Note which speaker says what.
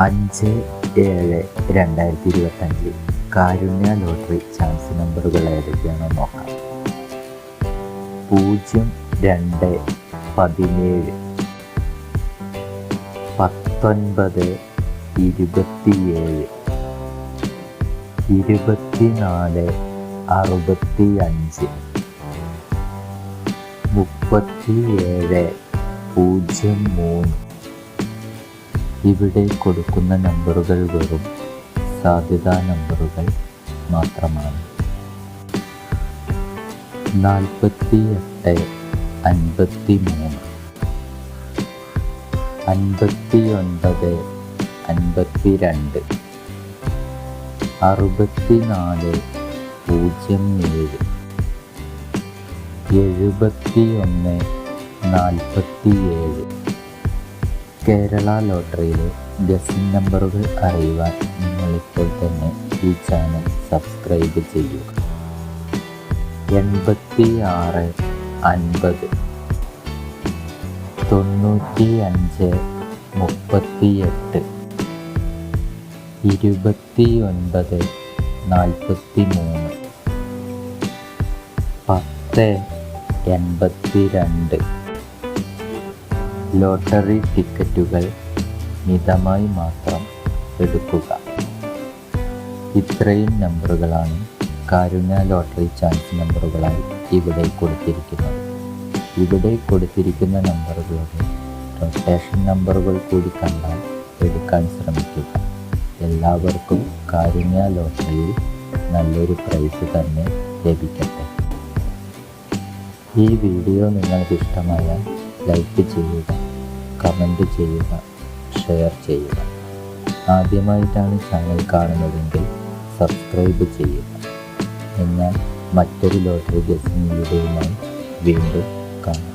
Speaker 1: അഞ്ച് ഏഴ് രണ്ടായിരത്തി ഇരുപത്തഞ്ച് കാരുണ്യ ലോട്ടറി ചാൻസ് നമ്പറുകൾ ഏതൊക്കെയാണെന്ന് നോക്കാം. പൂജ്യം രണ്ട് പതിനേഴ് പത്തൊൻപത് ഇരുപത്തിയേഴ് ഇരുപത്തിനാല് അറുപത്തി അഞ്ച് മുപ്പത്തിയേഴ് പൂജ്യം മൂന്ന്. ഇവിടെ കൊടുക്കുന്ന നമ്പറുകൾ വെറും സാധ്യതാ നമ്പറുകൾ മാത്രമാണ്. നാൽപ്പത്തി എട്ട് അൻപത്തി മൂന്ന് അൻപത്തി ഒൻപത് അൻപത്തി രണ്ട് അറുപത്തി നാല് പൂജ്യം ഏഴ്. എഴുപത്തി ഒന്ന് നാൽപ്പത്തി ഏഴ് കേരള ലോട്ടറിയിലെ ഗസിംഗ് നമ്പറുകൾ അറിയുവാൻ നിങ്ങളിപ്പോൾ തന്നെ ഈ ചാനൽ സബ്സ്ക്രൈബ് ചെയ്യുക. എൺപത്തി ആറ് അൻപത് തൊണ്ണൂറ്റി അഞ്ച് മുപ്പത്തി എട്ട് ഇരുപത്തി ഒൻപത് നാൽപ്പത്തി മൂന്ന് പത്ത് എൺപത്തി രണ്ട് ലോട്ടറി ടിക്കറ്റുകൾ മിതമായി മാത്രം എടുക്കുക. ഇത്രയും നമ്പറുകളാണ് കാരുണ്യ ലോട്ടറി ചാൻസ് നമ്പറുകളായി ഇവിടെ കൊടുത്തിരിക്കുന്നത്. ഇവിടെ കൊടുത്തിരിക്കുന്ന നമ്പറുകളുടെ റൊട്ടേഷൻ നമ്പറുകൾ കൂടി കണ്ടാൽ എടുക്കാൻ ശ്രമിക്കുക. എല്ലാവർക്കും കാരുണ്യ ലോട്ടറിയിൽ നല്ലൊരു പ്രൈസ് തന്നെ ലഭിക്കട്ടെ. ഈ വീഡിയോ നിങ്ങൾക്ക് ഇഷ്ടമായാൽ ലൈക്ക് ചെയ്യുക കമന്റ് ചെയ്യുക ഷെയർ ചെയ്യുക. ആദ്യമായിട്ടാണ് ചാനൽ കാണുന്നതെങ്കിൽ സബ്സ്ക്രൈബ് ചെയ്യുക. എന്നാൽ മറ്റൊരു ലോട്ടറി ഗസിംഗ് വീഡിയോയുമായി വീണ്ടും കാണാം.